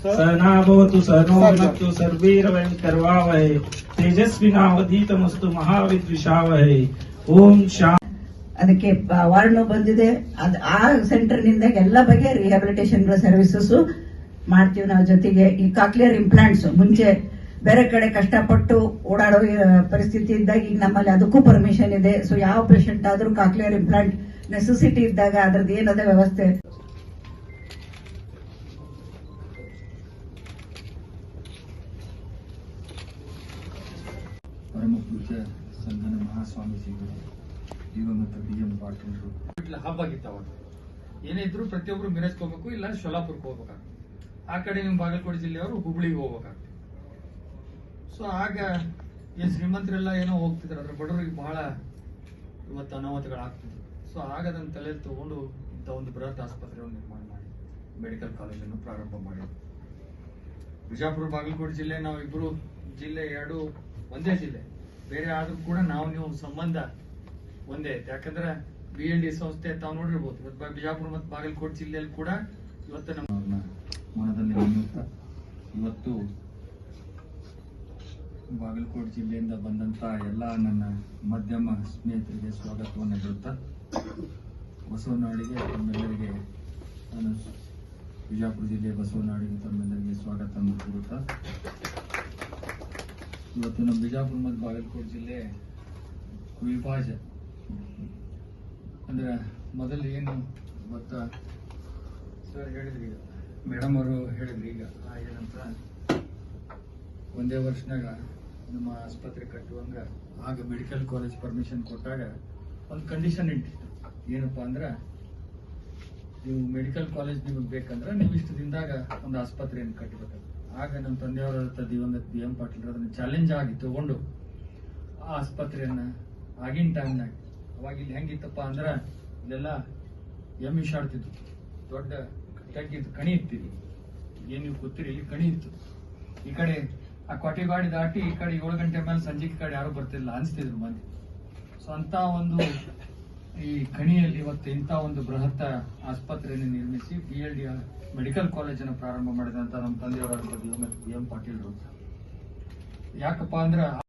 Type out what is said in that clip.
सहना भवतु सहनो भुनक्तु सर्वैर्वयं कर्वावहै तेजस्विनावधीतमस्तु महाविद्विषावहै ಓಂ ಶಾ ಅದಕ್ಕೆ ವಾರ್ಡ್ನು ಬಂದಿದೆ ಅದ್ ಆ ಸೆಂಟರ್ ನಿಂದ ಎಲ್ಲ ಬಗೆಯ ರಿಹ್ಯಾಬಿಲಿಟೇಷನ್ ಸರ್ವಿಸಸ್ ಮಾಡ್ತೀವಿ ನಾವು ಜೊತೆಗೆ ಈ ಕಾಕ್ಲಿಯರ್ ಇಂಪ್ಲಾಂಟ್ಸ್ ಮುಂಚೆ ಬೇರೆ ಕಡೆ ಕಷ್ಟಪಟ್ಟು ಓಡಾಡೋ ಆ, ಪರಿಸ್ಥಿತಿ ಇದ್ದಾಗ ಈಗ ನಮ್ಮಲ್ಲಿ ಅದಕ್ಕೂ ಪರ್ಮಿಷನ್ ಇದೆ ಸೊ ಯಾವ ಪೇಷಂಟ್ ಆದ್ರೂ ಕಾಕ್ಲಿಯರ್ ಇಂಪ್ಲಾಂಟ್ ನೆಸೆಸಿಟಿ ಇದ್ದಾಗ ಅದ್ರದ್ದು ಏನದ ವ್ಯವಸ್ಥೆ ಪೂಜ್ಯ ಸಂಗನ ಮಹಾಸ್ವಾಮೀಜಿಗಳು ದಿವಂಗತ ಬಿ ಎಂ ಇಲ್ಲ ಹಬ್ಬ ಆಗಿತ್ತು ಅವತ್ತು ಏನೇ ಇದ್ರು ಪ್ರತಿಯೊಬ್ರು ಮಿರಜ್ಗೆ ಹೋಗ್ಬೇಕು ಇಲ್ಲ ಶೋಲಾಪುರಕ್ಕೆ ಹೋಗ್ಬೇಕಾಗ್ತದೆ ಆ ಕಡೆ ನಿಮ್ ಬಾಗಲಕೋಟೆ ಜಿಲ್ಲೆಯವರು ಹುಬ್ಳಿಗೆ ಹೋಗ್ಬೇಕಾಗ್ತದೆ ಸೊ ಆಗ ಏನ್ ಶ್ರೀಮಂತರೆಲ್ಲ ಏನೋ ಹೋಗ್ತಿದ್ರು. ಅದ್ರ ಬಡವರಿಗೆ ಬಹಳ ಇವತ್ತು ಅನಾಹುತಗಳಾಗ್ತಿದ್ವು. ಸೊ ಆಗ ಅದನ್ನ ತಲೆಯಲ್ಲಿ ತಗೊಂಡು ಇಂಥ ಒಂದು ಬೃಹತ್ ಆಸ್ಪತ್ರೆಯನ್ನು ನಿರ್ಮಾಣ ಮಾಡಿ, ಮೆಡಿಕಲ್ ಕಾಲೇಜನ್ನು ಪ್ರಾರಂಭ ಮಾಡಿ. ಬಿಜಾಪುರ, ಬಾಗಲಕೋಟೆ ಜಿಲ್ಲೆ, ನಾವಿಬ್ರು ಜಿಲ್ಲೆ ಎರಡು ಒಂದೇ ಜಿಲ್ಲೆ. ಬೇರೆ ಆದ್ರೂ ಕೂಡ ನಾವು ನೀವು ಸಂಬಂಧ ಒಂದೇ. ಐತೆ ಯಾಕಂದ್ರೆ ಬಿ ಎನ್ ಡಿ ಸಂಸ್ಥೆ ತಾವು ನೋಡಿರ್ಬೋದು. ಇವತ್ತು ಬಿಜಾಪುರ ಮತ್ತು ಬಾಗಲಕೋಟೆ ಜಿಲ್ಲೆಯಲ್ಲಿ ಕೂಡ ಇವತ್ತು ನಮ್ಮ ಮನದಲ್ಲಿ ಇವತ್ತು ಬಾಗಲಕೋಟೆ ಜಿಲ್ಲೆಯಿಂದ ಬಂದಂತ ಎಲ್ಲ ನನ್ನ ಮಧ್ಯಮ ಸ್ನೇಹಿತರಿಗೆ ಸ್ವಾಗತವನ್ನು ಹೇಳುತ್ತಾ. ಬಸವನಾಡಿಗೆ ತಮ್ಮೆಲ್ಲರಿಗೆ ನಾನು ಬಿಜಾಪುರ ಜಿಲ್ಲೆ ಬಸವನಾಡಿಗೆ ತಮ್ಮೆಲ್ಲರಿಗೆ ಸ್ವಾಗತವನ್ನು ಕೋರುತ್ತಾ ಇವತ್ತು ನಮ್ಮ ಬಿಜಾಪುರ ಮತ್ತು ಬಾಗಲಕೋಟೆ ಜಿಲ್ಲೆ ವಿಭಾಜ ಅಂದ್ರೆ ಮೊದಲು ಏನು ಗೊತ್ತಾ? ಸರ್ ಹೇಳಿದ್ರಿ ಈಗ ಮೇಡಮ್ ಅವರು ಹೇಳಿದ್ರಿ ಈಗ. ಏನಂತ? ಒಂದೇ ವರ್ಷನಾಗ ನಮ್ಮ ಆಸ್ಪತ್ರೆ ಕಟ್ಟುವಂಗ ಆಗ ಮೆಡಿಕಲ್ ಕಾಲೇಜ್ ಪರ್ಮಿಷನ್ ಕೊಟ್ಟಾಗ ಒಂದು ಕಂಡೀಷನ್ ಇಟ್ಟಿತ್ತು. ಏನಪ್ಪಾ ಅಂದ್ರೆ ನೀವು ಮೆಡಿಕಲ್ ಕಾಲೇಜ್ ನಿಮಗೆ ಬೇಕಂದ್ರೆ ನೀವು ಇಷ್ಟು ದಿನದಾಗ ಒಂದು ಆಸ್ಪತ್ರೆಯನ್ನು ಕಟ್ಟಬೇಕು ಆಗ ನಮ್ಮ ತಂದೆಯವರ ದಿವಂಗತ ಬಿ ಎಂ ಪಾಟೀಲ್ ಅದನ್ನ ಚಾಲೆಂಜ್ ಆಗಿ ತಗೊಂಡು ಆ ಆಸ್ಪತ್ರೆಯನ್ನ ಆಗಿನ ಟೈಮ್ನಾಗ ಅವಾಗ ಇಲ್ಲಿ ಹೆಂಗಿತ್ತಪ್ಪ ಅಂದ್ರೆ ಇಲ್ಲೆಲ್ಲ ಎಮ್ಮಿ ಶಾಡ್ತಿದ್ವು ದೊಡ್ಡ ತಗ್ಗಿದ್ದು ಕಣಿ ಇತ್ತಿಲ್ಲಿ. ಏನ್ ನೀವು ಕೂತಿರಿ ಇಲ್ಲಿ ಕಣಿ ಇತ್ತು. ಈ ಕಡೆ ಆ ಕೊಟ್ಟಿಗಾಡಿ ದಾಟಿ ಈ ಕಡೆ ಏಳು ಗಂಟೆ ಮೇಲೆ ಸಂಜೆ ಕಡೆ ಯಾರು ಬರ್ತಿಲ್ಲ ಅನ್ಸ್ತಿದ್ರು ಮಂದಿ. ಸೊ ಅಂತ ಒಂದು ಈ ಕಣಿಯಲ್ಲಿ ಇವತ್ತು ಇಂಥ ಒಂದು ಬೃಹತ್ ಆಸ್ಪತ್ರೆಯನ್ನು ನಿರ್ಮಿಸಿ ಬಿ ಎಲ್ ಡಿ ಮೆಡಿಕಲ್ ಕಾಲೇಜನ್ನು ಪ್ರಾರಂಭ ಮಾಡಿದಂತ ನಮ್ಮ ತಂದೆಯವರ ಬಿ ಎಂ ಪಾಟೀಲ್ರು ಯಾಕಪ್ಪ ಅಂದ್ರ